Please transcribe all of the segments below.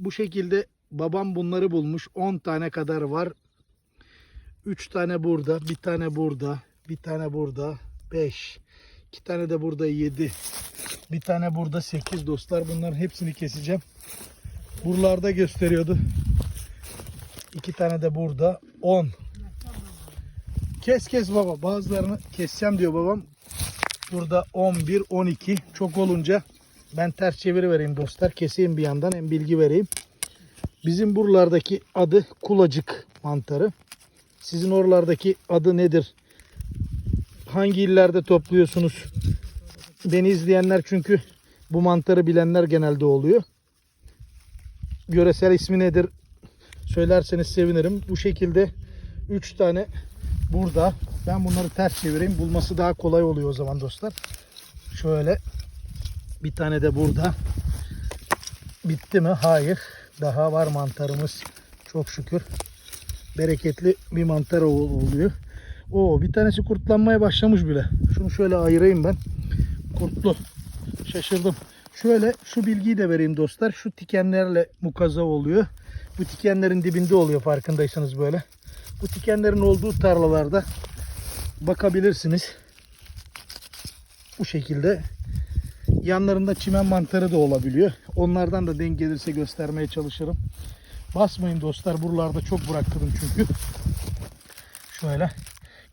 Bu şekilde babam bunları bulmuş. 10 tane kadar var. 3 tane burada, bir tane burada, bir tane burada, 5. 2 tane de burada 7. Bir tane burada 8 dostlar. Bunların hepsini keseceğim. Buralarda gösteriyordu. 2 tane de burada 10. Kes kes baba. Bazılarını keseceğim diyor babam. Burada 11, 12. Çok olunca ben ters çeviri vereyim dostlar. Keseyim bir yandan hem bilgi vereyim. Bizim buralardaki adı kulacık mantarı. Sizin oralardaki adı nedir? Hangi illerde topluyorsunuz? Beni izleyenler çünkü bu mantarı bilenler genelde oluyor. Yöresel ismi nedir? Söylerseniz sevinirim. Bu şekilde 3 tane burada. Ben bunları ters çevireyim. Bulması daha kolay oluyor o zaman dostlar. Şöyle bir tane de burada. Bitti mi? Hayır. Daha var mantarımız. Çok şükür. Bereketli bir mantar ol- oluyor. Oo bir tanesi kurtlanmaya başlamış bile. Şunu şöyle ayırayım ben. Kurtlu. Şaşırdım. Şöyle şu bilgiyi de vereyim dostlar. Şu tikenlerle mukaza oluyor. Bu tikenlerin dibinde oluyor farkındaysanız böyle. Bu tikenlerin olduğu tarlalarda bakabilirsiniz. Bu şekilde yanlarında çimen mantarı da olabiliyor. Onlardan da denk gelirse göstermeye çalışırım. Basmayın dostlar. Buralarda çok bıraktırdım çünkü. Şöyle.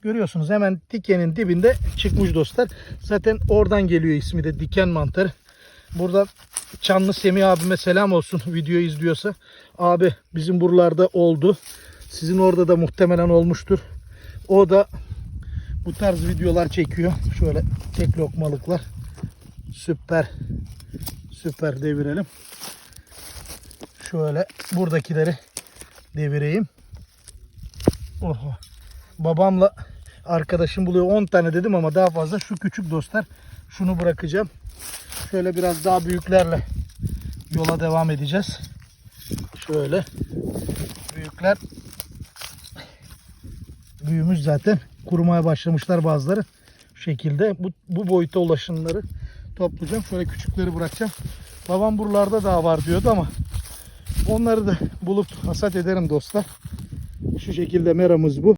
Görüyorsunuz hemen dikenin dibinde çıkmış dostlar. Zaten oradan geliyor ismi de diken mantarı. Burada Çanlı Semih abime selam olsun videoyu izliyorsa. Abi bizim buralarda oldu. Sizin orada da muhtemelen olmuştur. O da bu tarz videolar çekiyor. Şöyle tek lokmalıklar. Süper. Süper devirelim. Şöyle buradakileri devireyim. Oho. Babamla arkadaşım buluyor 10 tane dedim ama daha fazla şu küçük dostlar. Şunu bırakacağım. Şöyle biraz daha büyüklerle yola devam edeceğiz. Şöyle büyükler büyümüş zaten. Kurumaya başlamışlar bazıları. Şu şekilde bu, bu boyuta ulaşanları toplayacağım. Şöyle küçükleri bırakacağım. Babam buralarda daha var diyordu ama onları da bulup hasat ederim dostlar. Şu şekilde meramız bu.